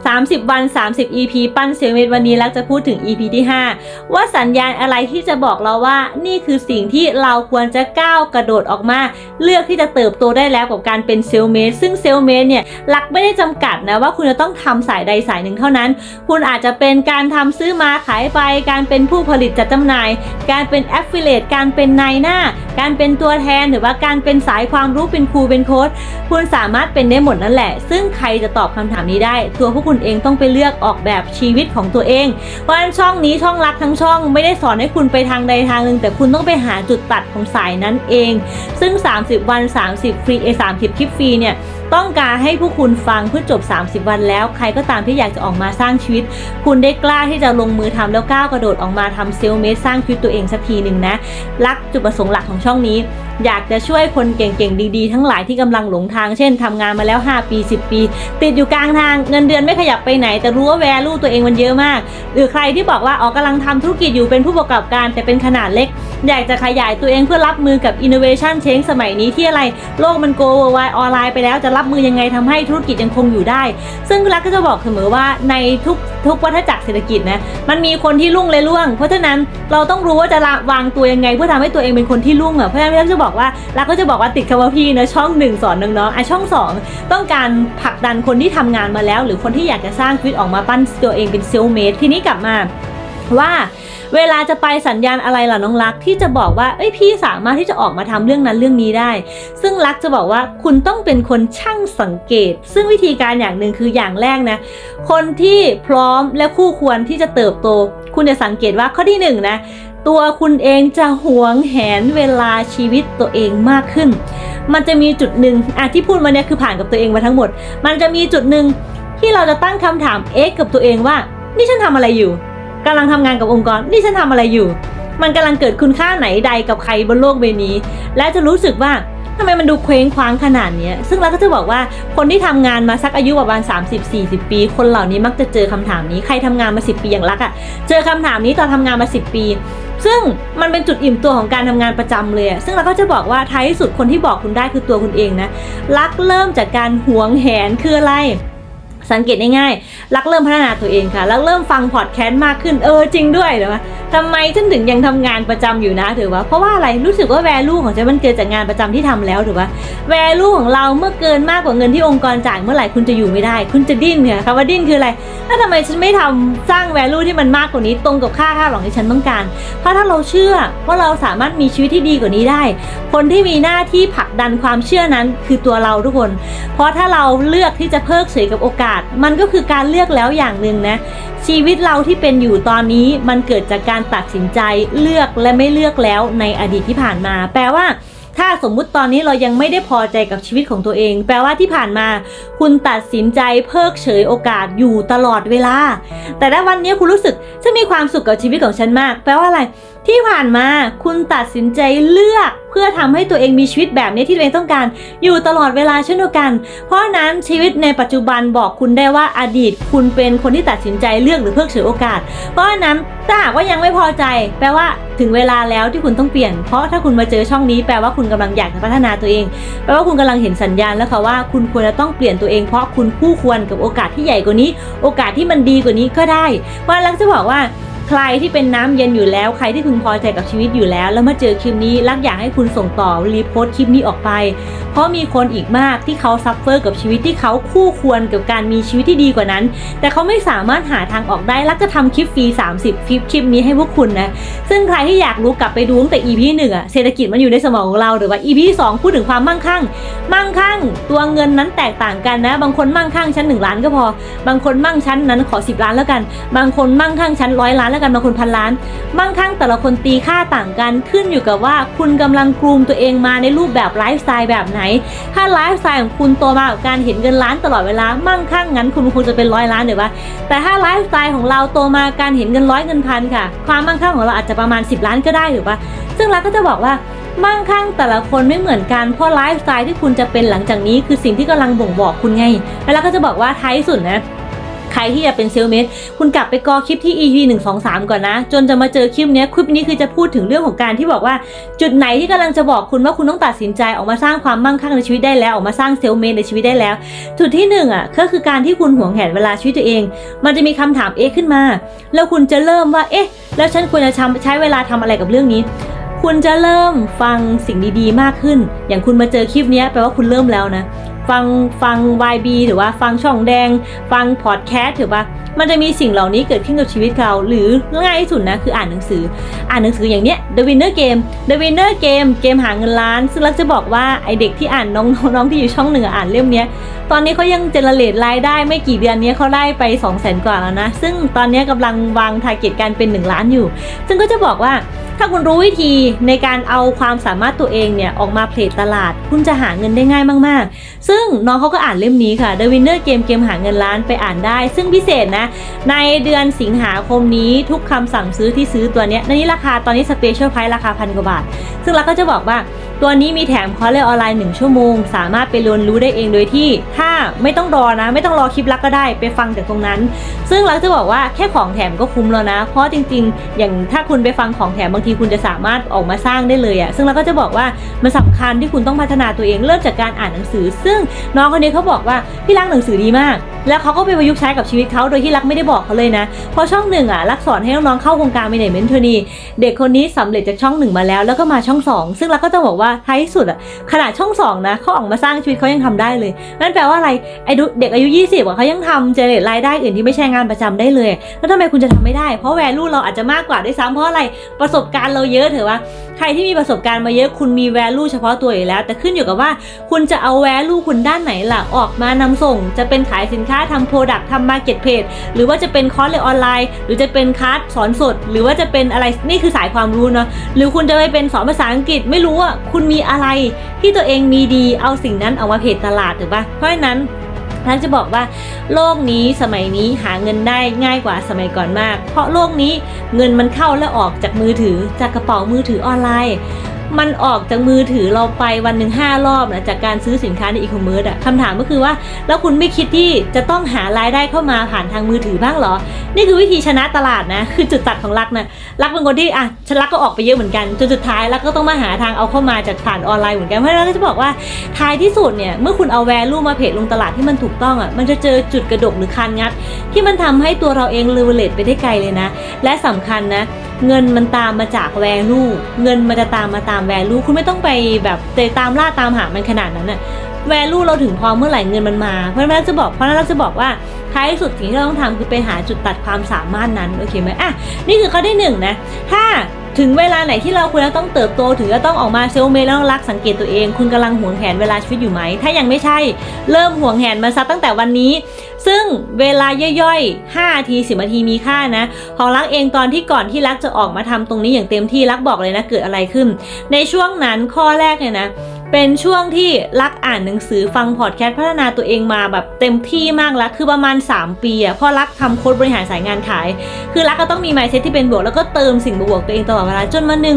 30 วัน 30 EP ปั้นเซลเมตวันนี้ลักจะพูดถึง EP ที่ 5 ว่าสัญญาณอะไรที่จะบอกเราว่า นี่คือสิ่งที่เราควรจะก้าวกระโดดออกมา เลือกที่จะเติบโตได้แล้วกับการเป็นเซลเมตซึ่งเซลเมตเนี่ยหลักไม่ได้จำกัดนะว่าคุณจะต้องทำสายใดสายหนึ่งเท่านั้น คุณอาจจะเป็นการทำซื้อมาขายไป การเป็นผู้ผลิตจัดจำหน่าย การเป็น affiliate การเป็นนายหน้า การเป็นตัวแทนหรือว่าการเป็นสายความรู้เป็นครูเป็นโค้ชคุณสามารถเป็นได้หมดนั่นแหละ ซึ่งใครจะตอบคำถามนี้ได้ตัวพวกคุณเองต้องไปเลือกออกแบบชีวิตของตัวเอง เพราะฉะนั้นช่องนี้ช่องรักทั้งช่องไม่ได้สอนให้คุณไปทางใดทางหนึ่งแต่คุณต้องไปหาจุดตัดของสายนั้นเอง ซึ่ง 30 วัน 30 ฟรีเอ30 คลิปฟรีเนี่ยต้องการให้ผู้คุณฟังเพื่อจบ 30 วันแล้ว ใครก็ตามที่อยากจะออกมาสร้างชีวิต คุณได้กล้าที่จะลงมือทำแล้วก้าวกระโดดออกมาทำเซลล์เมสสร้างชีวิตตัวเองสักทีหนึ่งนะ รักจุดประสงค์หลักของช่องนี้ อยากจะช่วยคนเก่งๆ ดีๆ ทั้งหลายที่กำลังหลงทาง เช่นทำงานมาแล้ว 5 ปี 10 ปี ติดอยู่กลางทางเงินเดือนไม่ขยับไปไหน แต่รู้ว่าแวลูตัวเองมันเยอะมาก หรือใครที่บอกว่าอ๋อกำลังทำธุรกิจอยู่เป็นผู้ประกอบการ แต่เป็นขนาดเล็ก อยากจะขยายตัวเองเพื่อรับมือกับ innovation change สมัยนี้ที่อะไร โลกมันโกลวายออนไลน์ไปแล้วจะรับมือยังไงทำให้ธุรกิจยังคงอยู่ได้ ซึ่งรักก็จะบอกเสมอว่าในทุกทุกวัฏจักรเศรษฐกิจนะมันมีคนที่รุ่งและร่วง เพราะฉะนั้นเราต้องรู้ว่าจะวางตัวยังไง เพื่อทำให้ตัวเองเป็นคนที่รุ่งอะเพราะฉะนั้นรักจะบอกว่ารักก็จะบอกว่าติดคำว่าพี่นะช่องหนึ่งสอนน้องๆไอะช่องสองต้องการผลักดันคนที่ทำงานมาแล้ว หรือคนที่อยากจะสร้างชีวิตออกมาปั้นตัวเองเป็นเซลเมททีนี้กลับมา ว่าเวลาจะไปสัญญาณอะไรล่ะน้องรักที่จะบอกว่าเอ้ยพี่สามารถที่จะออกมาทำเรื่องนั้นเรื่องนี้ได้ ซึ่งรักจะบอกว่าคุณต้องเป็นคนช่างสังเกต ซึ่งวิธีการอย่างหนึ่งคืออย่างแรกนะ คนที่พร้อมและคู่ควรที่จะเติบโต คุณจะสังเกตว่าข้อที่หนึ่งนะตัวคุณเองจะหวงแหนเวลาชีวิตตัวเองมากขึ้น มันจะมีจุดหนึ่งอะที่พูดมาเนี่ยคือผ่านกับตัวเองมาทั้งหมด มันจะมีจุดหนึ่งที่เราจะตั้งคำถามเอ๊ะกับตัวเองว่า นี่ฉันทำอะไรอยู่ กำลังทำงานกับองค์กร นี่ฉันทำอะไรอยู่ มันกำลังเกิดคุณค่าไหนใดกับใครบนโลกใบนี้ และจะรู้สึกว่าทำไมมันดูเคว้งคว้างขนาดนี้ ซึ่งเราก็จะบอกว่าคนที่ทำงานมาสักอายุประมาณ 30-40 ปี คนเหล่านี้มักจะเจอคำถามนี้ ใครทำงานมา 10 ปีอย่างรักอะ่ะ เจอคำถามนี้ตอนทำงานมา 10 ปี ซึ่งมันเป็นจุดอิ่มตัวของการทำงานประจำเลย ซึ่งเราก็จะบอกว่าท้ายที่สุดคนที่บอกคุณได้คือตัวคุณเองนะ รักเริ่มจากการหวงแหนคืออะไร สังเกตง่ายๆ รักเริ่มพัฒนาตัวเองค่ะ รักเริ่มฟังพอดแคสต์มากขึ้น เออจริงด้วยเหรอวะทำไมฉันถึงยังทำงานประจำอยู่นะถือว่า เพราะว่าอะไร รู้สึกว่าแวลูของฉันมันเกินจากงานประจำที่ทำแล้วถือว่า แวลูของเราเมื่อเกินมากกว่าเงินที่องค์กรจ่ายเมื่อไหร่คุณจะอยู่ไม่ได้ คุณจะดิ้นค่ะคำว่าดิ้นคืออะไรแล้วทำไมฉันไม่ทำสร้างแวลูที่มันมากกว่านี้ตรงกับค่าค่าหลองที่ฉันต้องการ เพราะถ้าเราเชื่อว่าเราสามารถมีชีวิตที่ดีกว่านี้ได้ คนที่มีหน้าที่ผลักดันความเชื่อนั้นคือตัวเราทุกคน เพราะถ้าเราเลือกที่จะเพิกเฉยกับโอกาสมันก็คือการเลือกแล้วอย่างหนึ่งนะ ชีวิตเราที่เป็นอยู่ตอนนี้มันเกิดจากการตัดสินใจเลือกและไม่เลือกแล้วในอดีตที่ผ่านมา แปลว่าถ้าสมมุติตอนนี้เรายังไม่ได้พอใจกับชีวิตของตัวเอง แปลว่าที่ผ่านมา คุณตัดสินใจเพิกเฉยโอกาสอยู่ตลอดเวลา แต่ถ้าวันนี้คุณรู้สึกฉันมีความสุขกับชีวิตของฉันมาก แปลว่าอะไร ที่ผ่านมาคุณตัดสินใจเลือกเพื่อทำให้ตัวเองมีชีวิตแบบนี้ที่ตัวเองต้องการ อยู่ตลอดเวลาเช่นเดียวกัน เพราะนั้นชีวิตในปัจจุบันบอกคุณได้ว่าอดีต คุณเป็นคนที่ตัดสินใจเลือกหรือเพิกเฉยโอกาส เพราะนั้นถ้าหากว่ายังไม่พอใจ แปลว่าถึงเวลาแล้วที่คุณต้องเปลี่ยน เพราะถ้าคุณมาเจอช่องนี้แปลว่าคุณกำลังอยากจะพัฒนาตัวเอง แปลว่าคุณกำลังเห็นสัญญาณแล้วค่ะว่าคุณควรจะต้องเปลี่ยนตัวเอง เพราะคุณคู่ควรกับโอกาสที่ใหญ่กว่านี้ โอกาสที่มันดีกว่านี้ก็ได้เพราะลักจะบอกว่า ใครที่เป็นน้ำเย็นอยู่แล้วใครที่พึงพอใจกับชีวิตอยู่แล้ว แล้วมาเจอคลิปนี้รักอยากให้คุณส่งต่อรีโพสต์คลิปนี้ออกไป เพราะมีคนอีกมากที่เขาซัฟเฟอร์กับชีวิตที่เขาคู่ควรกับการมีชีวิตที่ดีกว่านั้น แต่เขาไม่สามารถหาทางออกได้รักจะทำคลิปฟรี 30 คลิปคลิปนี้ให้พวกคุณนะซึ่งใครที่อยากรู้กลับไปดูตั้งแต่ EP หนึ่งอะเศรษฐกิจมันอยู่ในสมองของเราหรือว่า EP สองพูดถึงความมั่งคั่ง มั่งคั่ง ตัวเงินนั้นแตกต่างกันนะ บางคนมั่งคั่งชั้นหนึ่งล้านก็พอ บางคนมั่งชั้นนั้นขอ 10 ล้านแล้วกัน บางคนมั่งคั่งชั้นร้อยล้านแล้วกันบางคนพันล้านมั่งคั่งแต่ละคนตีค่าต่างกันขึ้นอยู่กับว่าคุณกำลังกรูมตัวเองมาในรูปแบบไลฟ์สไตล์แบบไหน ถ้าไลฟ์สไตล์ของคุณโตมากับการเห็นเงินล้านตลอดเวลา มั่งคั่งงั้นคุณคงจะเป็นร้อยล้านเดี๋ยวว่าแต่ถ้าไลฟ์สไตล์ของเราโตมาการเห็นเงินร้อยเงินพันค่ะ ความมั่งคั่งของเราอาจจะประมาณ 10 ล้านก็ได้หรือว่าซึ่งเราก็จะบอกว่ามั่งคั่งแต่ละคนไม่เหมือนกัน เพราะไลฟ์สไตล์ที่คุณจะเป็นหลังจากนี้คือสิ่งที่กำลังบ่งบอกคุณไง แล้วเราก็จะบอกว่าท้ายสุดนะ ใครที่จะเป็นเซลเมดคุณกลับไปกอคลิปที่ EP 1 2 3 ก่อนนะ จนจะมาเจอคลิปนี้คลิปนี้คือจะพูดถึงเรื่องของการที่บอกว่า จุดไหนที่กำลังจะบอกคุณว่าคุณต้องตัดสินใจออกมาสร้างความมั่งคั่งในชีวิตได้แล้วออกมาสร้างเซลเมดในชีวิตได้แล้ว จุดที่หนึ่งอะก็คือการที่คุณห่วงแหนเวลาชีวิตตัวเอง มันจะมีคำถามเอ๊ะขึ้นมา แล้วคุณจะเริ่มว่าเอ๊ะ แล้วฉันควรจะใช้เวลาทำอะไรกับเรื่องนี้คุณจะเริ่มฟังสิ่งดีๆ มากขึ้น อย่างคุณมาเจอคลิปนี้แปลว่าคุณเริ่มแล้วนะ ฟังฟัง YB หรือว่าฟังช่องแดง ฟังพอดแคสต์ถือว่ามันจะมีสิ่งเหล่านี้เกิดขึ้นกับชีวิตเราหรือง่ายที่สุดนะคืออ่านหนังสือ อ่านหนังสืออย่างเนี้ย The Winner Game The Winner Game เกมหาเงินล้าน ซึ่งเราจะบอกว่าไอเด็กที่อ่านน้องน้องที่อยู่ช่องหนึ่งอ่านเล่มเนี้ยตอนนี้เขายังเจเนเรตรายได้ไม่กี่เดือนเนี้ยเขาได้ไป 2 0 0แสนกว่าแล้วนะ ซึ่งตอนนี้ยกำลังวางทาร์เก็ตการเป็น 1 ล้านอยู่ ซึ่งก็จะบอกว่า ถ้าคุณรู้วิธีในการเอาความสามารถตัวเองเนี่ยออกมาเพลทตลาด คุณจะหาเงินได้ง่ายมากๆ ซึ่งน้องเขาก็อ่านเล่มนี้ค่ะ The Winner Game เกมหาเงินล้านไปอ่านได้ ซึ่งพิเศษนะ ในเดือนสิงหาคมนี้ทุกคำสั่งซื้อที่ซื้อตัวเนี้ยในนี้ราคาตอนนี้สเปเชียลไพรราคาพันกว่าบาท ซึ่งเราก็จะบอกว่า ตัวนี้มีแถมคอร์สเรียนออนไลน์ 1 ชั่วโมง สามารถไปเรียนรู้ได้เองโดยที่ ถ้าไม่ต้องรอนะ ไม่ต้องรอคลิปลักก็ได้ไปฟังจากตรงนั้น ซึ่งเราจะบอกว่าแค่ของแถมก็คุ้มแล้วนะ เพราะจริง ๆ อย่างถ้าคุณไปฟังของแถมบางทีคุณจะสามารถออกมาสร้างได้เลยอะซึ่งเราก็จะบอกว่ามันสำคัญที่คุณต้องพัฒนาตัวเองเริ่มจากการอ่านหนังสือ ซึ่งน้องคนนี้เขาบอกว่าพี่รักหนังสือดีมาก แล้วเขาก็ไปประยุกต์ใช้กับชีวิตเขาโดยที่รักไม่ได้บอกเขาเลยนะเพราะช่องหนึ่งอะรักสอนให้น้องๆเข้าโครงการ Management Trainee เด็กคนนี้สำเร็จจากช่องหนึ่งมาแล้ว แล้วก็มาช่องสองซึ่งรักก็จะบอกว่าท้ายที่สุดอะขนาดช่องสองนะเขาออกมาสร้างชีวิตเขายังทำได้เลย นั่นแปลว่าอะไรไอ้เด็กอายุ 20อะเขายังทำเจเนเรตรายได้อื่นที่ไม่ใช่งานประจำได้เลย แล้วทำไมคุณจะทำไม่ได้ เพราะแวลูเราอาจจะมากกว่าด้วยซ้ำเพราะอะไรประสบการณ์เราเยอะเถอะว่า รที่มีประสบการณ์มาเยอะคุณมีแวลูเฉพาะตัวอยู่แล้ว แต่ขึ้นอยู่กับว่า คุณจะเอาแวลูคุณด้านไหนล่ะออกมานำส่ง จะเป็นขายสินค้าทำโปรดักทำมาเก็ตเพจหรือว่าจะเป็นคอร์สเรียนออนไลน์ หรือจะเป็นคลาสสอนสด หรือว่าจะเป็นอะไรนี่คือสายความรู้เนาะหรือคุณจะไปเป็นสอนภาษาอังกฤษไม่รู้ว่าคุณมีอะไรที่ตัวเองมีดีเอาสิ่งนั้นเอามาเพจตลาดถูกปะเพราะฉะนั้น ท่านจะบอกว่าโลกนี้สมัยนี้หาเงินได้ง่ายกว่าสมัยก่อนมาก เพราะโลกนี้เงินมันเข้าและออกจากมือถือจากกระเป๋ามือถือออนไลน์ มันออกจากมือถือเราไปวันหนึ่งห้ารอบนะจากการซื้อสินค้าในอีคอมเมิร์ซอะคำถามก็คือว่า แล้วคุณไม่คิดที่จะต้องหารายได้เข้ามาผ่านทางมือถือบ้างเหรอ นี่คือวิธีชนะตลาดนะ คือจุดตัดของรักนะรักเป็นคนที่อะฉันรักก็ออกไปเยอะเหมือนกันจนสุดท้ายรักก็ต้องมาหาทางเอาเข้ามาจากผ่านออนไลน์เหมือนกันเพราะฉะนั้นก็จะบอกว่าท้ายที่สุดเนี่ยเมื่อคุณเอาแวลูมาเพจลงตลาดที่มันถูกต้องอะมันจะเจอจุดกระดกหรือคานงัด ที่มันทำให้ตัวเราเองเลเวลเลตไปได้ไกลเลยนะ และสำคัญนะ เงินมันตามมาจากแวลูเงินมันจะตามมาตามแวลูคุณไม่ต้องไปแบบไปตามล่าตามหามันขนาดนั้นอะแวลูเราถึงพอเมื่อไหร่เงินมันมา เพราะนั้นเราจะบอกเพราะนั้นเราจะบอกว่าท้ายสุดสิ่งที่เราต้องทำคือไปหาจุดตัดความสามารถนั้นโอเคไหมอะนี่คือข้อที่หนึ่งนะถ้า ถึงเวลาไหนที่เราควรจะต้องเติบโตถึงจะต้องออกมาเซลเมแล้วรักสังเกตตัวเอง คุณกำลังห่วงแหนเวลาชีวิตอยู่ไหม ถ้ายังไม่ใช่ เริ่มห่วงแหนมาซะตั้งแต่วันนี้ ซึ่งเวลาย่อยๆ5นาที10นาทีมีค่านะ ของรักเองตอนที่ก่อนที่รักจะออกมาทำตรงนี้อย่างเต็มที่รักบอกเลยนะเกิดอะไรขึ้น ในช่วงนั้นข้อแรกเนี่ยนะ เป็นช่วงที่รักอ่านหนังสือฟังพอดแคสต์พัฒนาตัวเองมาแบบเต็มที่มากแล้วคือประมาณ 3 ปีอะเพราะรักทำโค้ดบริหารสายงานขาย คือรักก็ต้องมี mindset ที่เป็นบวกแล้วก็เติมสิ่งบวกตัวเองตลอดเวลาจนมาหนึ่ง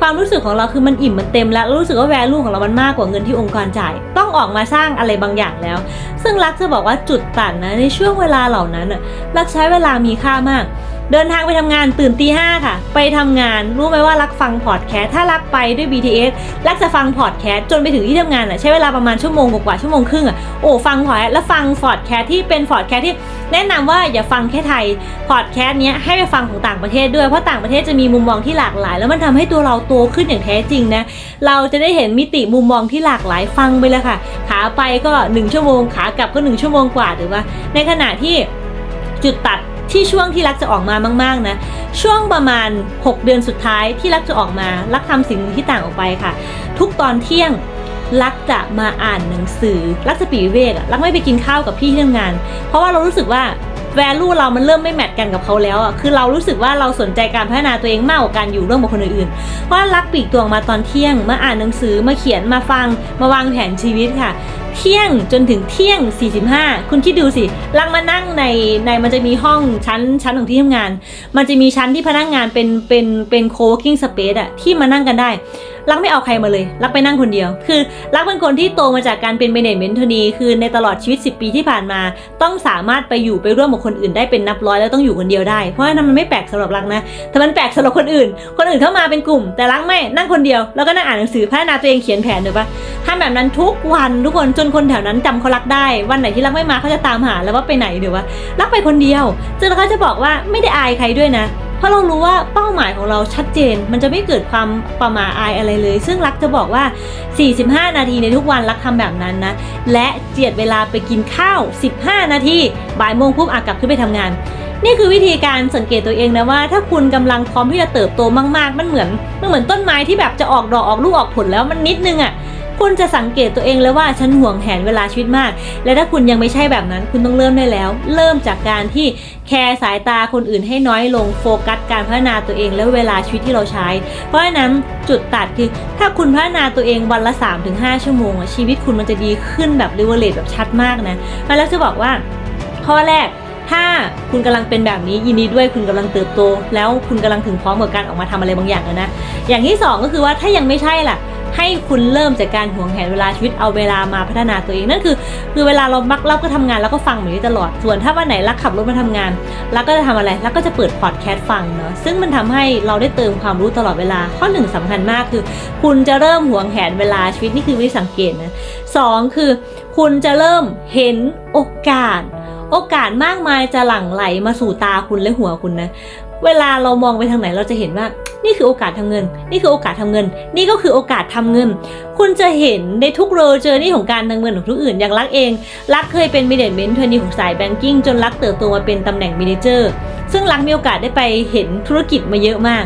ความรู้สึกของเราคือมันอิ่มมันเต็มแล้วรู้สึกว่า value ของเรามันมากกว่าเงินที่องค์กรจ่าย ต้องออกมาสร้างอะไรบางอย่างแล้ว ซึ่งรักจะบอกว่าจุดตัดนะในช่วงเวลาเหล่านั้นรักใช้เวลามีค่ามาก เดินทางไปทำงานตื่นตีห้าค่ะ ไปทำงานรู้ไหมว่ารักฟังพอดแคสต์ถ้ารักไปด้วย BTS รักจะฟังพอดแคสต์จนไปถึงที่ทำงานอะใช้เวลาประมาณชั่วโมงกว่าชั่วโมงครึ่งอะโอ้ฟังพอดแคสต์แล้วฟังพอดแคสต์ที่เป็นพอดแคสต์ที่แนะนำว่าอย่าฟังแค่ไทยพอดแคสต์เนี้ยให้ไปฟังของต่างประเทศด้วยเพราะต่างประเทศจะมีมุมมองที่หลากหลาย แล้วมันทำให้ตัวเราโตขึ้นอย่างแท้จริงนะเราจะได้เห็นมิติมุมมองที่หลากหลายฟังไปเลยค่ะ ขาไปก็หนึ่งชั่วโมงขากลับก็หนึ่งชั่วโมงกว่าถือว่า ในขณะที่จุดตัด ที่ช่วงที่รักจะออกมามากๆนะช่วงประมาณ 6 เดือนสุดท้ายที่รักจะออกมา รักทำสิ่งที่ต่างออกไปค่ะ ทุกตอนเที่ยงรักจะมาอ่านหนังสือ รักจะปีเวกอะรักไม่ไปกินข้าวกับพี่ที่ทำงาน เพราะว่าเรารู้สึกว่าแวลูเรามันเริ่มไม่แมทกันกับเขาแล้วอะ คือเรารู้สึกว่าเราสนใจการพัฒนาตัวเองมากกว่าการอยู่ร่วมกับคนอื่นๆเพราะรักปีกตัวมาตอนเที่ยง มาอ่านหนังสือ มาเขียน มาฟัง มาวางแผนชีวิตค่ะ เที่ยงจนถึงเที่ยง 45 คุณคิดดูสิลักมานั่งในในมันจะมีห้องชั้นชั้นของที่ทำงาน มันจะมีชั้นที่พนักงานเป็นเป็นเป็น co-working space อะที่มานั่งกันได้รักไม่เอาใครมาเลย รักไปนั่งคนเดียว คือ รักเป็นคนที่โตมาจากการเป็น management ทนีคือในตลอดชีวิต 10 ปีที่ผ่านมา ต้องสามารถไปอยู่ไปร่วมกับคนอื่นได้เป็นนับร้อยแล้วต้องอยู่คนเดียวได้ เพราะฉะนั้นมันไม่แปลกสำหรับรักนะ แต่มันแปลกสำหรับคนอื่น คนอื่นเข้ามาเป็นกลุ่ม แต่รักไม่นั่งคนเดียว แล้วก็นั่งอ่านหนังสือพัฒนาตัวเองเขียนแผนถูกปะทำแบบนั้นทุกวันทุกคนจนนคนแถวนั้นจำเขารักได้ วันไหนที่รักไม่มาเขาจะตามหาแล้วว่าไปไหนหรือว่ารักไปคนเดียวซึ่งเราจะบอกว่าไม่ได้อายใครด้วยนะ เพราะเรารู้ว่าเป้าหมายของเราชัดเจน มันจะไม่เกิดความประมาอายอะไรเลย ซึ่งรักจะบอกว่า 45 นาทีในทุกวันรักทำแบบนั้นนะ และเจียดเวลาไปกินข้าว 15 นาทีบ่ายโมงปุ๊บอากลับขึ้นไปทำงาน นี่คือวิธีการสังเกตตัวเองนะว่า ถ้าคุณกำลังพร้อมที่จะเติบโตมากๆ มันเหมือนมันเหมือนต้นไม้ที่แบบจะออกดอกออกลูกออกผลแล้วมันนิดนึงอะ่ะ คุณจะสังเกตตัวเองเลยว่าฉันห่วงแหนเวลาชีวิตมาก และถ้าคุณยังไม่ใช่แบบนั้น คุณต้องเริ่มได้แล้ว เริ่มจากการที่แคร์สายตาคนอื่นให้น้อยลงโฟกัสการพัฒนาตัวเองและเวลาชีวิตที่เราใช้ เพราะฉะนั้นจุดตัดคือ ถ้าคุณพัฒนาตัวเองวันละ 3-5 ชั่วโมง ชีวิตคุณมันจะดีขึ้นแบบเลเวลเลแบบชัดมากนะแล้วจะบอกว่าข้อแรกถ้าคุณกำลังเป็นแบบนี้ยินดีด้วยคุณกำลังเติบโต แล้วคุณกำลังถึงพร้อมกับการออกมาทำอะไรบางอย่างแล้วนะ อย่างที่สองก็คือว่าถ้ายังไม่ใช่ล่ะ ให้คุณเริ่มจากการห่วงแหนเวลาชีวิตเอาเวลามาพัฒนาตัวเองนั่นคือ คือเวลาเรามักเราก็ทำงานแล้วก็ฟังแบบนี้ตลอดส่วนถ้าวันไหนรักขับรถมาทำงานรักก็จะทำอะไรรักก็จะเปิดพอดแคสต์ฟังเนาะซึ่งมันทำให้เราได้เติมความรู้ตลอดเวลาข้อหนึ่งสำคัญมากคือ คุณจะเริ่มห่วงแหนเวลาชีวิตนี่คือวิสังเกตนะสองคือ คุณจะเริ่มเห็นโอกาส โอกาสมากมายจะหลั่งไหลมาสู่ตาคุณและหัวคุณนะเวลาเรามองไปทางไหนเราจะเห็นว่า นี่คือโอกาสทำเงิน นี่คือโอกาสทำเงิน นี่ก็คือโอกาสทำเงิน คุณจะเห็นในทุกโรเจอร์นี่ของการทำเงินของทุกอื่น อย่างรักเอง รักเคยเป็นมิเดเมนต์เทรนนีของสายแบงกิ้งจนรักเติบโตมาเป็นตำแหน่งมิเนเจอร์ซึ่งรักมีโอกาสได้ไปเห็นธุรกิจมาเยอะมาก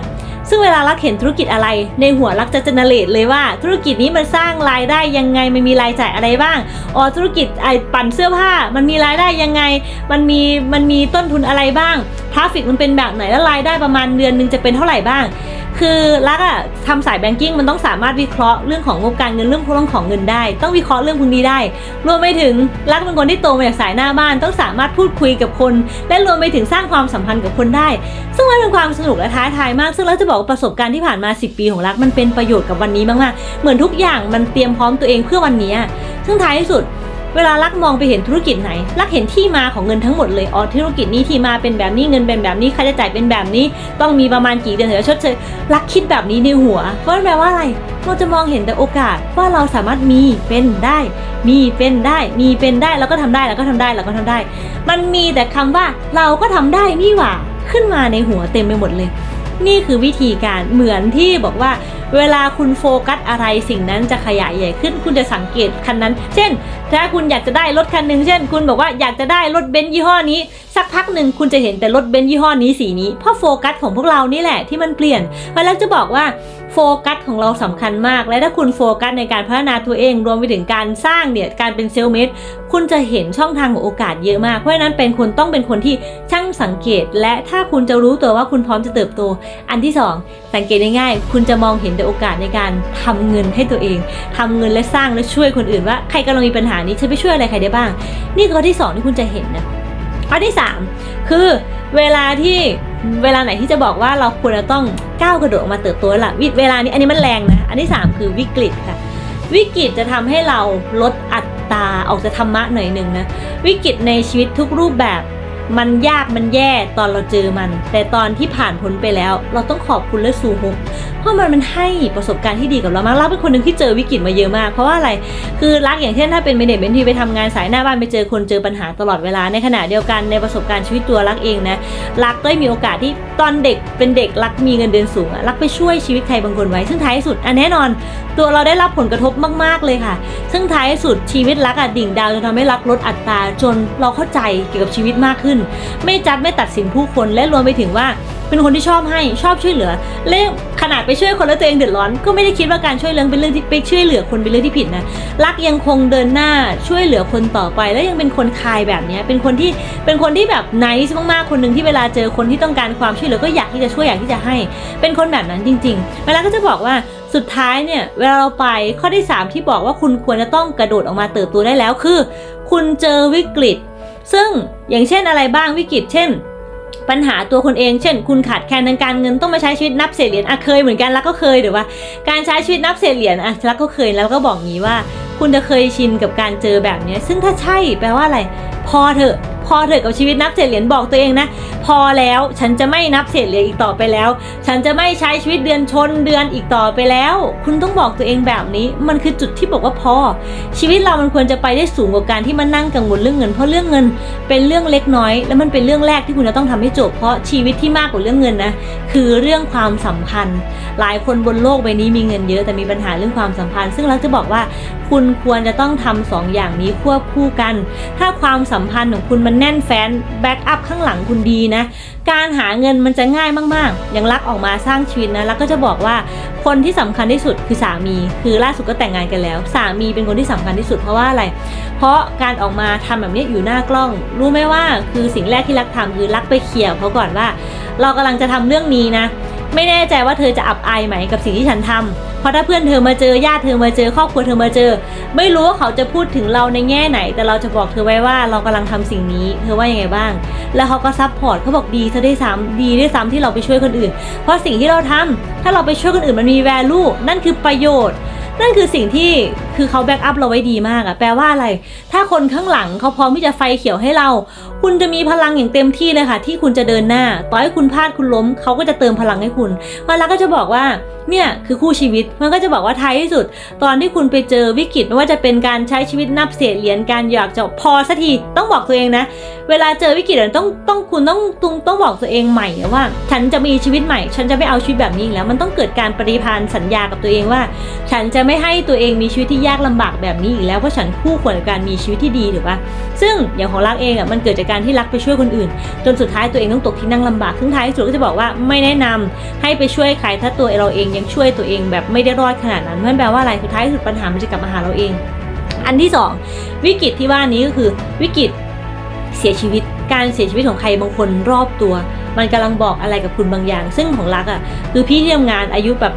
ซึ่งเวลารักเห็นธุรกิจอะไร ในหัวรักจะเจเนเรตเลยว่า ธุรกิจนี้มันสร้างรายได้ยังไงมันมีรายจ่ายอะไรบ้างอ๋อธุรกิจไอปั่นเสื้อผ้า มันมีรายได้ยังไง มันมีมันมีต้นทุนอะไรบ้างทราฟิกมันเป็นแบบไหนแล้วรายได้ประมาณเดือนหนึงจะเป็นเท่าไหร่บ้าง คือรักอะทำสายแบงกิ้งมันต้องสามารถวิเคราะห์เรื่องของงบการเงินเรื่องพวกเรื่องของเงินได้ ต้องวิเคราะห์เรื่องพวกนี้ได้ รวมไปถึงรักเป็นคนที่โตมาจากสายหน้าบ้าน ต้องสามารถพูดคุยกับคน และรวมไปถึงสร้างความสัมพันธ์กับคนได้ ซึ่งมันเป็นความสนุกและท้าทายมาก ซึ่งเราจะบอกว่าประสบการณ์ที่ผ่านมา 10 ปีของรักมันเป็นประโยชน์กับวันนี้มากๆเหมือนทุกอย่างมันเตรียมพร้อมตัวเองเพื่อวันนี้ซึ่งท้ายที่สุด เวลารักมองไปเห็นธุรกิจไหน รักเห็นที่มาของเงินทั้งหมดเลยอ๋อธุรกิจนี้ที่มาเป็นแบบนี้เงินเป็นแบบนี้ค่าใช้จ่ายเป็นแบบนี้ ต้องมีประมาณกี่เดือนถึงจะชดเชยรักคิดแบบนี้ในหัว เพราะแปลว่าอะไรเราจะมองเห็นแต่โอกาสว่าเราสามารถมีเป็นได้ มีเป็นได้ มีเป็นได้แล้วก็ทำได้แล้วก็ทำได้แล้วก็ทำได้ มันมีแต่คำว่าเราก็ทำได้นี่หว่าขึ้นมาในหัวเต็มไปหมดเลย นี่คือวิธีการเหมือนที่บอกว่า เวลาคุณโฟกัสอะไรสิ่งนั้นจะขยายใหญ่ขึ้น คุณจะสังเกตคันนั้น เช่น ถ้าคุณอยากจะได้รถคันหนึ่งเช่น คุณบอกว่าอยากจะได้รถเบนซ์ยี่ห้อนี้ สักพักหนึ่งคุณจะเห็นแต่รถเบนซ์ยี่ห้อนี้สีนี้เพราะโฟกัสของพวกเรานี่แหละที่มันเปลี่ยนเพราะแล้วจะบอกว่า ฟกัสของเราสำคัญมาก และถ้าคุณโฟกัสในการพัฒนาตัวเอง รวมไปถึงการสร้างเนี่ยการเป็นเซลล์เมดคุณจะเห็นช่องทางของโอกาสเยอะมาก เพราะฉะนั้นเป็นคนต้องเป็นคนที่ช่างสังเกต และถ้าคุณจะรู้ตัวว่าคุณพร้อมจะเติบโต อันที่สองสังเกตง่ายๆคุณจะมองเห็นแต่โอกาสในการทำเงินให้ตัวเองทำเงินและสร้างและช่วยคนอื่นว่าใครกำลังมีปัญหานี้ฉันไปช่วยอะไรใครได้บ้าง นี่คือข้อที่สองที่คุณจะเห็นนะข้อที่สามคือเวลาที่ เวลาไหนที่จะบอกว่าเราควรจะต้องก้าวกระโดดออกมาเติบโตแล้วล่ะวิเวลานี้อันนี้มันแรงนะ อันที่สามคือวิกฤตค่ะ วิกฤตจะทำให้เราลดอัตราออกจากธรรมะหน่อยหนึ่งนะ วิกฤตในชีวิตทุกรูปแบบ มันยากมันแย่ตอนเราเจอมัน แต่ตอนที่ผ่านพ้นไปแล้ว เราต้องขอบคุณและสู่ฮุกเพราะมันมันให้ประสบการณ์ที่ดีกับเรามากรักเป็นคนหนึ่งที่เจอวิกฤตมาเยอะมาก เพราะว่าอะไรคือรักอย่างเช่นถ้าเป็นเมเนจเมนทีไปทำงานสายหน้าบ้านไปเจอคนเจอปัญหาตลอดเวลาในขณะเดียวกันในประสบการณ์ชีวิตตัวรักเองนะรักได้มีโอกาสที่ตอนเด็กเป็นเด็กรักมีเงินเดือนสูงรักไปช่วยชีวิตใครบางคนไว้ซึ่งท้ายสุดอันแน่นอน ตัวเราได้รับผลกระทบมาก ๆเลยค่ะ ซึ่งท้ายสุดชีวิตรักอะดิ่งดาวจนทำให้รักลดอัตราจนเราเข้าใจเกี่ยวกับชีวิตมากขึ้นไม่จัดไม่ตัดสินผู้คนและรวมไปถึงว่าเป็นคนที่ชอบให้ชอบช่วยเหลือและขนาดไปช่วยคนแล้วตัวเองเดือดร้อน ก็ไม่ได้คิดว่าการช่วยเหลือเป็นเรื่องที่ไปช่วยเหลือคนเป็นเรื่องที่ผิดนะรักยังคงเดินหน้าช่วยเหลือคนต่อไป และยังเป็นคนคายแบบนี้เป็นคนที่เป็นคนที่แบบไนส์มากๆคนหนึ่งที่เวลาเจอคนที่ต้องการความช่วยเหลือก็อยากที่จะช่วยอยากที่จะให้ เป็นคนแบบนั้นจริง ๆ เวลาก็จะบอกว่าสุดท้ายเนี่ยเวลาเราไปข้อที่ 3 ที่บอกว่าคุณควรจะต้องกระโดดออกมาเติบโตได้แล้วคือ คุณเจอวิกฤต ซึ่งอย่างเช่นอะไรบ้างวิกฤตเช่น ปัญหาตัวคนเอง เช่น คุณขาดแคลนทางการเงินต้องมาใช้ชีวิตนับเศษเหรียญอะเคยเหมือนกันแล้วก็เคยหรือว่า การใช้ชีวิตนับเศษเหรียญอะแล้วก็เคยแล้วก็บอกงี้ว่า คุณจะเคยชินกับการเจอแบบนี้ซึ่งถ้าใช่แปลว่าอะไร พอเถอะ พอเถอะกับชีวิตนับเศษเหรียญบอกตัวเองนะ พอแล้วฉันจะไม่นับเศษเหรียญอีกต่อไปแล้ว ฉันจะไม่ใช้ชีวิตเดือนชนเดือนอีกต่อไปแล้ว คุณต้องบอกตัวเองแบบนี้ มันคือจุดที่บอกว่าพอ ชีวิตเรามันควรจะไปได้สูงกว่าการที่มานั่งกังวลเรื่องเงิน เพราะเรื่องเงินเป็นเรื่องเล็กน้อย และมันเป็นเรื่องแรกที่คุณจะต้องทำให้จบเพราะชีวิตที่มากกว่าเรื่องเงินนะคือเรื่องความสัมพันธ์ หลายคนบนโลกใบนี้มีเงินเยอะแต่มีปัญหาเรื่องความสัมพันธ์ ซึ่งเราจะบอกว่าคุณควรจะต้องทำสองอย่างนี้ควบคู่กัน ถ้าความสัมพันธ์ของคุณมันแน่นแฟ้นแบ็กอัพข้างหลังคุณดีนะ การหาเงินมันจะง่ายมากๆ อย่างรักออกมาสร้างชีวิตนะรักก็จะบอกว่าคนที่สำคัญที่สุดคือสามี คือล่าสุดก็แต่งงานกันแล้ว สามีเป็นคนที่สำคัญที่สุดเพราะว่าอะไร เพราะการออกมาทำแบบนี้อยู่หน้ากล้อง รู้ไหมว่าคือสิ่งแรกที่รักทำคือรักไปเคลียร์เขาก่อนว่า เรากำลังจะทำเรื่องนี้นะ ไม่แน่ใจว่าเธอจะอับอายไหมกับสิ่งที่ฉันทำเพราะถ้าเพื่อนเธอมาเจอญาติเธอมาเจอครอบครัวเธอมาเจอ ไม่รู้ว่าเขาจะพูดถึงเราในแง่ไหน แต่เราจะบอกเธอไว้ว่าเรากำลังทำสิ่งนี้ เธอว่ายังไงบ้าง แล้วเขาก็ซัพพอร์ตเขาบอกดีซะได้ซ้ำดีได้วยซ้ำที่เราไปช่วยคนอื่น เพราะสิ่งที่เราทำถ้าเราไปช่วยคนอื่นมันมีแวลูนั่นคือประโยชน์ นั่นคือสิ่งที่คือเขาแบ็กอัพเราไว้ดีมากอะแปลว่าอะไร ถ้าคนข้างหลังเขาพร้อมที่จะไฟเขียวให้เรา คุณจะมีพลังอย่างเต็มที่เลยค่ะที่คุณจะเดินหน้า ต่อให้คุณพลาดคุณล้ม เขาก็จะเติมพลังให้คุณวันละก็จะบอกว่าเนี่ยคือคู่ชีวิตมันก็จะบอกว่าท้ายที่สุด ตอนที่คุณไปเจอวิกฤตไม่ว่าจะเป็นการใช้ชีวิตนับเศษเหรียญการอยากจะพอสักทีต้องบอกตัวเองนะ เวลาเจอวิกฤตต้องต้องคุณต้องต้องต้องบอกตัวเองใหม่ว่า ฉันจะมีชีวิตใหม่ ฉันจะไม่เอาชีวิตแบบนี้อีกแล้ว มันต้องเกิดการปฏิพานสัญญากับตัวเองว่า ฉันจะไม่ให้ตัวเองมีชีวิตที่ยากลำบากแบบนี้อีกแล้วเพราะฉันคู่ควรกับการมีชีวิตที่ดีถูกปะซึ่งอย่างของรักเองอะมันเกิดจากการที่รักไปช่วยคนอื่น จนสุดท้ายตัวเองต้องตกที่นั่งลำบากซึ่งท้ายสุดก็จะบอกว่าไม่แนะนำให้ไปช่วยใครถ้าตัวเราเองยังช่วยตัวเองแบบไม่ได้รอดขนาดนั้นนั่นแปลว่าอะไรสุดท้ายสุดปัญหามันจะกลับมาหาเราเอง อันที่สองวิกฤตที่ว่านี้ก็คือวิกฤตเสียชีวิตการเสียชีวิตของใครบางคนรอบตัว มันกำลังบอกอะไรกับคุณบางอย่าง ซึ่งของรักอะ่ะคือพี่ที่ทำงานอายุแบบ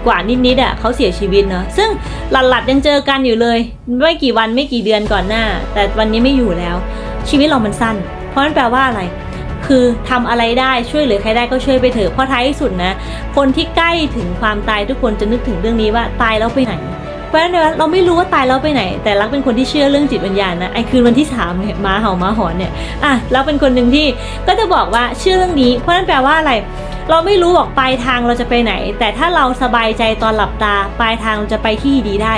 40 กว่านิดๆอะ่ะเขาเสียชีวิตเนาะซึ่งหลัดๆยังเจอกันอยู่เลย ไม่กี่วันไม่กี่เดือนก่อนหน้า แต่วันนี้ไม่อยู่แล้ว ชีวิตเรามันสั้น เพราะนั่นแปลว่าอะไรคือทำอะไรได้ช่วยเหลือใครได้ก็ช่วยไปเถอะเพราะท้ายที่สุดนะ คนที่ใกล้ถึงความตายทุกคนจะนึกถึงเรื่องนี้ว่าตายแล้วไปไหน ราะฉะนั้นเราไม่รู้ว่าตายแล้วไปไหน แต่รักเป็นคนที่เชื่อเรื่องจิตวิญญาณนะไอ้คืนวันที่สามเนี่ยม้าเห่าม้าหอนเนี่ยอะรักเป็นคนหนึ่งที่ก็จะบอกว่าเชื่อเรื่องนี้ เพราะนั่นแปลว่าอะไร เราไม่รู้บอกปลายทางเราจะไปไหน แต่ถ้าเราสบายใจตอนหลับตา ปลายทางเราจะไปที่ดีได้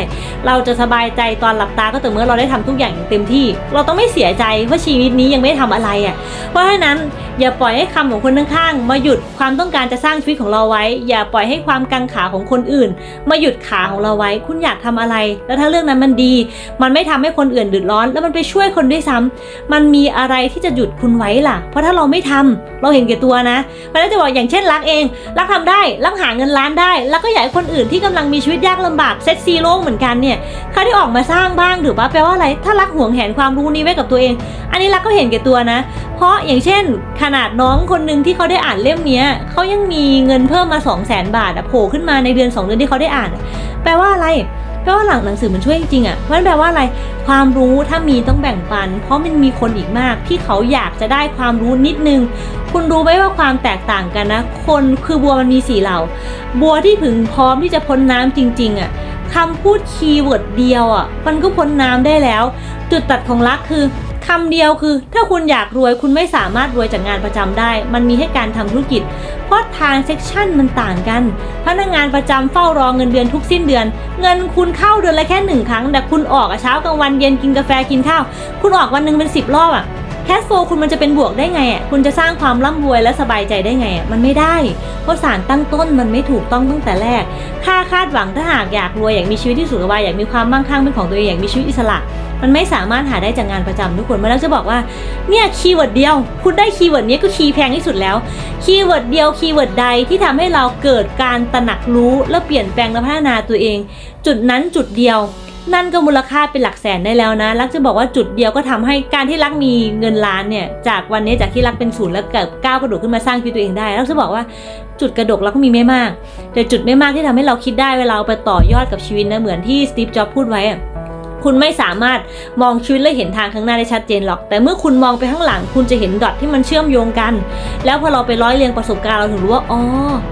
เราจะสบายใจตอนหลับตาก็ต่อเมื่อเราได้ทำทุกอย่างอย่างเต็มที่ เราต้องไม่เสียใจว่าชีวิตนี้ยังไม่ได้ทำอะไรอะ เพราะฉะนั้นอย่าปล่อยให้คำของคนข้างๆมาหยุดความต้องการจะสร้างชีวิตของเราไว้ อย่าปล่อยให้ความกังขาของคนอื่น มาหยุดขาของเราไว้ คุณอยากทำอะไร แล้วถ้าเรื่องนั้นมันดี มันไม่ทำให้คนอื่นเดือดร้อน แล้วมันไปช่วยคนด้วยซ้ำมันมีอะไรที่จะหยุดคุณไว้ล่ะ เพราะถ้าเราไม่ทำเราเห็นแก่ตัวนะเพราะฉะนั้นจะบอกอย่างเช่น่นรักเองรักทำได้รักหาเงินล้านได้ แล้วก็อยากให้คนอื่นที่กำลังมีชีวิตยากลำบากเซตซีโร่เหมือนกันเนี่ยเขาได้ออกมาสร้างบ้างหรือว่าแปลว่าอะไรถ้ารักห่วงแหนความรู้นี้ไว้กับตัวเอง อันนี้รักก็เห็นแก่ตัวนะ เพราะอย่างเช่น ขนาดน้องคนหนึ่งที่เขาได้อ่านเล่มนี้เขายังมีเงินเพิ่มมา 2 0 0 0 0 0 บาทอะโผล่ขึ้นมาในเดือน 2 เดือนที่เขาได้อ่าน แปลว่าอะไร แปลว่าหลังหนังสือมันช่วยจริงๆอะเพราะมันแปลว่าอะไรความรู้ถ้ามีต้องแบ่งปัน เพราะมันมีคนอีกมากที่เขาอยากจะได้ความรู้นิดนึง คุณรู้ไหมว่าความแตกต่างกันนะ คนคือบัวมันมีสี่เหล่า บัวที่ถึงพร้อมที่จะพ้นน้ำจริง ๆอะคำพูดคีย์เวิร์ดเดียวอะมันก็พ้นน้ำได้แล้ว จุดตัดของรักคือ คำเดียวคือ ถ้าคุณอยากรวยคุณไม่สามารถรวยจากงานประจำได้ มันมีให้การทำธุรกิจ เพราะทางเซ็กชันมันต่างกัน พนักงานประจำเฝ้ารอเงินเดือนทุกสิ้นเดือน เงินคุณเข้าเดือนละแค่หนึ่งครั้ง แต่คุณออกอะเช้ากลางวันเย็นกินกาแฟกินข้าว คุณออกวันหนึ่งเป็นสิบรอบอะ แคสโฟคุณมันจะเป็นบวกได้ไงอะคุณจะสร้างความร่ำรวยและสบายใจได้ไงอะมันไม่ได้ เพราะสารตั้งต้นมันไม่ถูกต้องตั้งแต่แรก ค่าคาดหวังถ้าหากอยากรวยอยากมีชีวิตที่สุขสบายอยากมีความมั่งคั่งเป็นของตัวเองอยากมีชีวิตอิสระ มันไม่สามารถหาได้จากงานประจำทุกคนมาแล้วจะบอกว่าเนี่ยคีย์เวิร์ดเดียว คุณได้คีย์เวิร์ดนี้ก็คีย์แพงที่สุดแล้วคีย์เวิร์ดเดียวคีย์เวิร์ดใดที่ทำให้เราเกิดการตระหนักรู้และเปลี่ยนแปลงและพัฒนาตัวเอง จุดนั้นจุดเดียว นั่นก็มูลค่าเป็นหลักแสนได้แล้วนะ รักจะบอกว่าจุดเดียวก็ทำให้การที่รักมีเงินล้านเนี่ยจากวันนี้จากที่รักเป็นศูนย์แล้วเกิดก้าวกระโดดขึ้นมาสร้างชีวิตตัวเองได้รักจะบอกว่าจุดกระโดดเราก็มีไม่มาก แต่จุดไม่มากที่ทำให้เราคิดได้เวลาเอาไปต่อยอดกับชีวิตนะเหมือนที่สตีฟจ็อบพูดไว้อะ คุณไม่สามารถมองชีวิตและเห็นทางข้างหน้าได้ชัดเจนหรอก แต่เมื่อคุณมองไปข้างหลัง คุณจะเห็นดอทที่มันเชื่อมโยงกัน แล้วพอเราไปร้อยเรียงประสบการณ์เราถึงรู้ว่าอ๋อ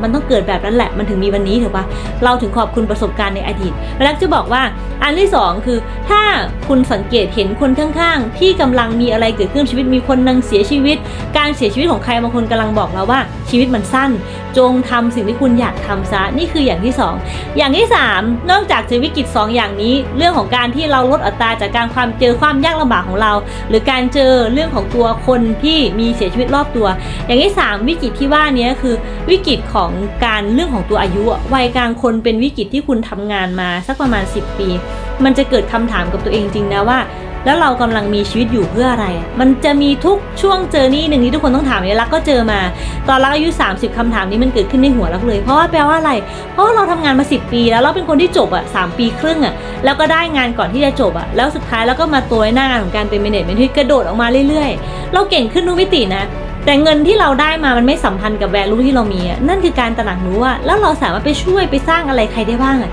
มันต้องเกิดแบบนั้นแหละ มันถึงมีวันนี้ถูกปะเราถึงขอบคุณประสบการณ์ในอดีตแล้วจะบอกว่าอันที่สองคือ ถ้าคุณสังเกตเห็นคนข้างๆ ที่กำลังมีอะไรเกิดขึ้นชีวิตมีคนนังเสียชีวิต การเสียชีวิตของใครบางคนกำลังบอกเราว่าชีวิตมันสั้น จงทำสิ่งที่คุณอยากทำซะนี่คืออย่างที่สองอย่างที่สามนอกจากเจอวิกฤตสองอย่างนี้ เรื่องของการที่เราลดอัตราจากการความเจอความยากลำบากของเรา หรือการเจอเรื่องของตัวคนที่มีเสียชีวิตรอบตัว อย่างที่สามวิกฤตที่ว่านี้คือวิกฤตของการเรื่องของตัวอายุวัยกลางคนเป็นวิกฤตที่คุณทำงานมาสักประมาณ 10 ปี มันจะเกิดคำถามกับตัวเองจริงนะว่า แล้วเรากำลังมีชีวิตอยู่เพื่ออะไร มันจะมีทุกช่วงเจอนี่หนึ่งที่ทุกคนต้องถามเนี่ยรักก็เจอมา ตอนรักอายุ 30คำถามนี้มันเกิดขึ้นในหัวรักเลย เพราะว่าแปลว่าอะไร เพราะว่าเราทำงานมา 10 ปี แล้วเราเป็นคนที่จบอะสามปีครึ่งอะแล้วก็ได้งานก่อนที่จะจบอะแล้วสุดท้ายแล้วก็มาตัวหน้างานของการเป็นเมเนจเมนที่กระโดดออกมาเรื่อยๆ เราเก่งขึ้นทุกมิตินะแต่เงินที่เราได้มามันไม่สัมพันธ์กับแวลูที่เรามีอะนั่นคือการตระหนักรู้ว่า แล้วเราสามารถไปช่วยไปสร้างอะไรใครได้บ้างอะ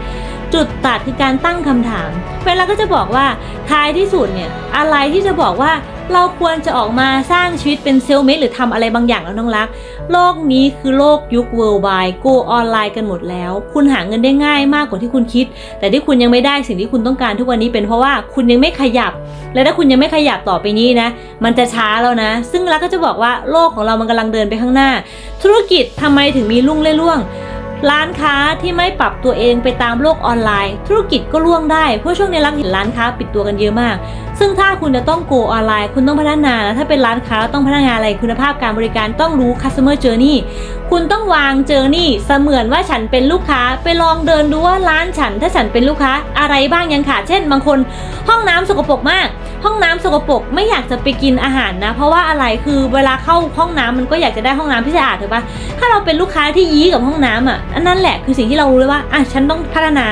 จุดตัดคือการตั้งคำถาม เวลาก็จะบอกว่าท้ายที่สุดเนี่ยอะไรที่จะบอกว่าเราควรจะออกมาสร้างชีวิตเป็นเซลล์เมดหรือทำอะไรบางอย่างแล้วน้องรัก โลกนี้คือโลกยุค worldwide go ออนไลน์กันหมดแล้ว คุณหาเงินได้ง่ายมากกว่าที่คุณคิด แต่ที่คุณยังไม่ได้สิ่งที่คุณต้องการทุกวันนี้เป็นเพราะว่าคุณยังไม่ขยับ และถ้าคุณยังไม่ขยับต่อไปนี้นะ มันจะช้าแล้วนะ ซึ่งรักก็จะบอกว่าโลกของเรามันกำลังเดินไปข้างหน้า ธุรกิจทำไมถึงมีลุ่งเล่ร่วง ร้านค้าที่ไม่ปรับตัวเองไปตามโลกออนไลน์ ธุรกิจก็ล่วงได้เพราะช่วงนี้เราเห็นร้านค้าปิดตัวกันเยอะมาก ซึ่งถ้าคุณจะต้องโกออนไลน์ คุณต้องพัฒนานะถ้าเป็นร้านค้าต้องพัฒนาอะไรคุณภาพการบริการต้องรู้ customer journey คุณต้องวาง journey เสมือนว่าฉันเป็นลูกค้า ไปลองเดินดูว่าร้านฉันถ้าฉันเป็นลูกค้าอะไรบ้างยังขาดเช่น บางคน ห้องน้ำสกปรกมาก ห้องน้ำสกปรกไม่อยากจะไปกินอาหารนะ เพราะว่าอะไรคือเวลาเข้าห้องน้ำมันก็อยากจะได้ห้องน้ำที่สะอาดถูกปะถ้าเราเป็นลูกค้าที่ยี้กับห้องน้ำอะอันนั่นแหละคือสิ่งที่เรารู้เลยว่าอะฉันต้องพัฒนา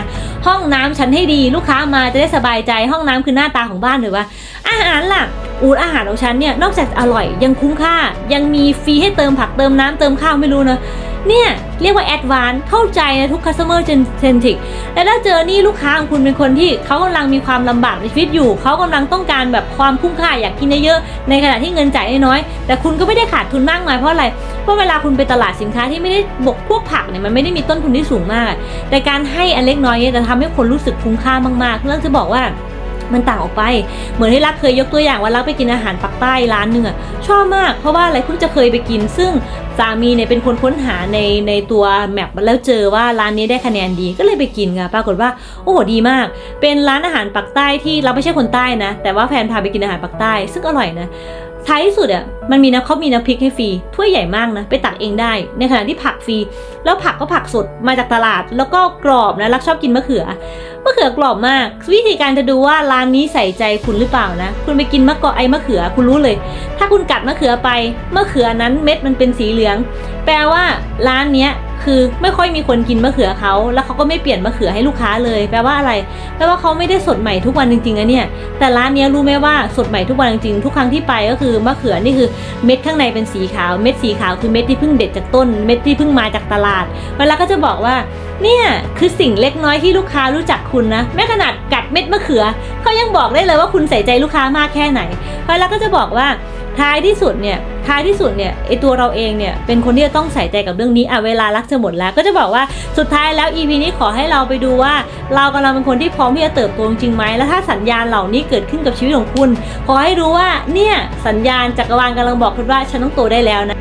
ห้องน้ำฉันให้ดีลูกค้ามาจะได้สบายใจห้องน้ำคือหน้าตาของบ้านถูกปะอาหารล่ะอูดอาหารของฉันเนี่ยนอกจากอร่อยยังคุ้มค่ายังมีฟรีให้เติมผักเติมน้ำเติมข้าวไม่รู้เนอะ เนี่ย เรียกว่าแอดวานเข้าใจนะทุก customer centric และถ้าเจอนี่ลูกค้าของคุณเป็นคนที่เขากำลังมีความลำบากในชีวิตอยู่ เขากำลังต้องการแบบความคุ้มค่าอยากกินเยอะๆในขณะที่เงินจ่ายน้อยๆแต่คุณก็ไม่ได้ขาดทุนมากมายเพราะอะไรเพราะเวลาคุณไปตลาดสินค้าที่ไม่ได้บกพวกผักเนี่ยมันไม่ได้มีต้นทุนที่สูงมาก แต่การให้อันเล็กน้อยเนี่ยจะทำให้คนรู้สึกคุ้มค่ามากๆเรื่องจะบอกว่ามันต่างออกไป เหมือนที่รักเคยยกตัวอย่างว่ารักไปกินอาหารปักใต้ร้านหนึ่งอะชอบมากเพราะว่าอะไรเพิ่งจะเคยไปกิน ซึ่ง สามีเนี่ยเป็นคนค้นหาในในตัวแมปแล้วเจอว่าร้านนี้ได้คะแนนดีก็เลยไปกินค่ะปรากฏว่าโอ้โหดีมาก เป็นร้านอาหารปักใต้ที่เราไม่ใช่คนใต้นะ แต่ว่าแฟนพาไปกินอาหารปักใต้ ซึ่งอร่อยนะ ท้ายที่สุดอะมันมีนะเขามีน้ำพริกให้ฟรีถ้วยใหญ่มากนะไปตักเองได้ ในขณะที่ผักฟรี แล้วผักก็ผักสดมาจากตลาด แล้วก็กรอบนะรักชอบกินมะเขือมะเขือกรอบมาก วิธีการจะดูว่าร้านนี้ใส่ใจคุณหรือเปล่านะ คุณไปกินมะกอกไอมะเขือคุณรู้เลย ถ้าคุณกัดมะเขือไปมะเขือนั้นเม็ดมันเป็นสีเหลือง แปลว่าร้านเนี้ย คือไม่ค่อยมีคนกินมะเขือเขาแล้วเขาก็ไม่เปลี่ยนมะเขือให้ลูกค้าเลย แปลว่าอะไร แปลว่าเขาไม่ได้สดใหม่ทุกวันจริงๆนะเนี่ย แต่ร้านนี้รู้ไหมว่าสดใหม่ทุกวันจริงๆทุกครั้งที่ไปก็คือมะเขือนี่คือเม็ดข้างในเป็นสีขาว เม็ดสีขาวคือเม็ดที่เพิ่งเด็ดจากต้น เม็ดที่เพิ่งมาจากตลาด เวลาก็จะบอกว่า เนี่ยคือสิ่งเล็กน้อยที่ลูกค้ารู้จักคุณนะ แม้ขนาดกัดเม็ดมะเขือเขายังบอกได้เลยว่าคุณใส่ใจลูกค้ามากแค่ไหนเวลาก็จะบอกว่า ท้ายที่สุดเนี่ยท้ายที่สุดเนี่ยไอตัวเราเองเนี่ยเป็นคนที่จะต้องใส่ใจกับเรื่องนี้อะเวลารักจะหมดแล้ว ก็จะบอกว่าสุดท้ายแล้ว EP นี้ขอให้เราไปดูว่า เรากำลังเป็นคนที่พร้อมที่จะเติบโตจริงไหมแล้วถ้าสัญญาณเหล่านี้เกิดขึ้นกับชีวิตของคุณ ขอให้รู้ว่าเนี่ยสัญญาณจักรวาลกำลังบอกคุณว่าฉันต้องโตได้แล้วนะ